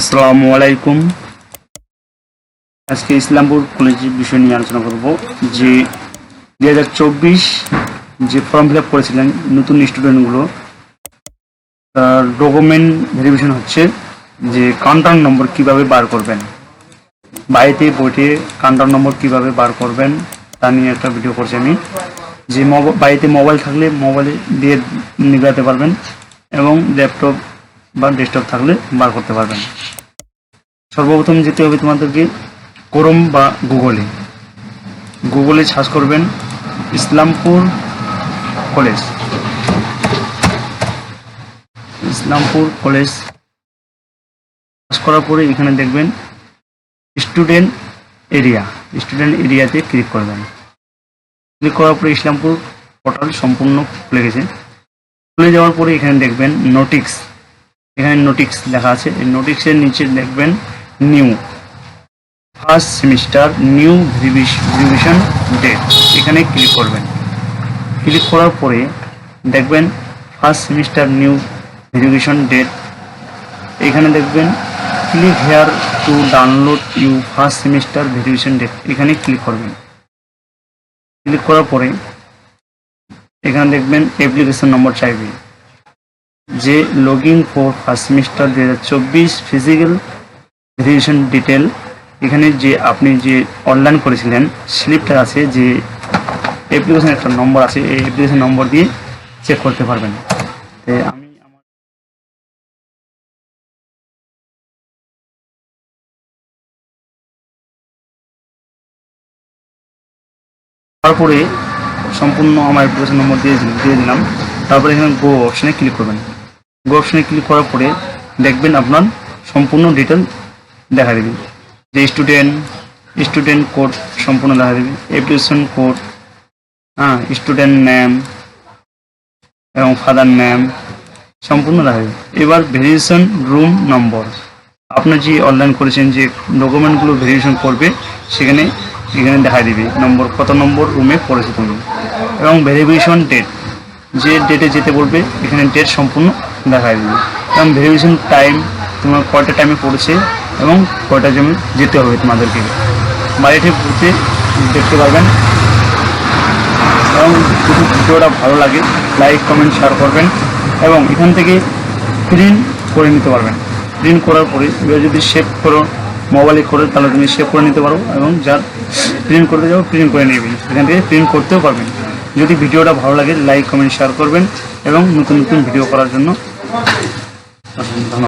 আসসালামু আলাইকুম। আজকে ইসলামপুর কলেজের বিষয় নিয়ে আলোচনা করব যে দুই হাজার চব্বিশ যে ফর্ম ফিল আপ করেছিলেন নতুন স্টুডেন্টগুলো তার ডকুমেন্ট ভেরিফিকেশন হচ্ছে যে কাউন্টার নম্বর কীভাবে বার করবেন, বাড়িতে, বইতে কাউন্টার নম্বর কীভাবে বার করবেন, তা নিয়ে একটা ভিডিও করছি আমি। যে বাড়িতে মোবাইল থাকলে মোবাইলে দিয়ে নিগাতে পারবেন এবং ল্যাপটপ বা ডেস্কটপ থাকলে বার করতে পারবেন। সর্বপ্রথম যেতে হবে তোমাদেরকে ক্রোম বা গুগলে। গুগলে সার্চ করবেন Islampur college. Islampur college. Search করার পরে এখানে দেখবেন স্টুডেন্ট এরিয়া। স্টুডেন্ট এরিয়াতে ক্লিক করবেন। ক্লিক করার পরে ইসলামপুর পোর্টাল সম্পূর্ণ খুলে গেছে। খুলে যাওয়ার পরে এখানে দেখবেন নোটিক্স। এখানে নোটিক্স লেখা আছে। এই নোটিক্সের নিচে দেখবেন new. First semester new revision date. এখানে ক্লিক করবেন। ক্লিক করার পরে দেখবেন first semester new revision date. এখানে দেখবেন click here to download you first semester verification date এখানে ক্লিক করবেন। ক্লিক করার পরে এখানে দেখবেন অ্যাপ্লিকেশন নম্বর চাইবে। যে লগিং ফর ফার্স্ট সেমিস্টার দু হাজার চব্বিশ ফিজিক্যাল ভেরিফিকেশন ডিটেল এখানে যে আপনি যে অনলাইন করেছিলেন স্লিপটা আছে যে অ্যাপ্লিকেশন একটা নম্বর আছে, এই অ্যাপ্লিকেশন নম্বর দিয়ে চেক করতে পারবেন। আমি আমার তারপরে সম্পূর্ণ আমার অ্যাপ্লিকেশন নম্বর দিয়ে দিয়ে দিলাম। তারপরে এখানে গো অপশানে ক্লিক করবেন। গো অপশানে ক্লিক করার পরে দেখবেন আপনার সম্পূর্ণ ডিটেল দেখা দেবে। যে স্টুডেন্ট স্টুডেন্ট কোড সম্পূর্ণ দেখা দেবে। অ্যাপ্লিকেশন কোড হ্যাঁ স্টুডেন্ট নেম এবং ফাদার নেম সম্পূর্ণ দেখা দেবে। এবার ভেরিয়েশন রুম নম্বর আপনার যে অনলাইন করেছেন যে ডকুমেন্টগুলো ভেরিয়েশন করবে, সেখানে এখানে দেখা দিবে নম্বর কত নম্বর রুমে পড়েছে তুমি। এবং ভেরিফিকেশন ডেট যে ডেটে যেতে বলবে, এখানে ডেট সম্পূর্ণ দেখা দিবে। এবং ভেরিফিকেশন টাইম তোমার কয়টা টাইমে পড়েছে এবং কয়টা জমি যেতে হবে তোমাদেরকে। বাড়িতে ঘুরতে দেখতে পারবেন। এবং যদি ভিডিওটা ভালো লাগে লাইক কমেন্ট শেয়ার করবেন এবং এখান থেকে প্রিন্ট করে নিতে পারবেন। প্রিন্ট করার পরে এবার যদি সেভ করো মোবাইলে করে, তাহলে তুমি সেভ করে নিতে পারো এবং যার প্রিন্ট করতে যাব প্রিন্ট করে নেবেন এখান থেকে প্রিন্ট করতেও পারবেন। যদি ভিডিওটা ভালো লাগে লাইক কমেন্ট শেয়ার করবেন এবং নতুন নতুন ভিডিও করার জন্য। ধন্যবাদ।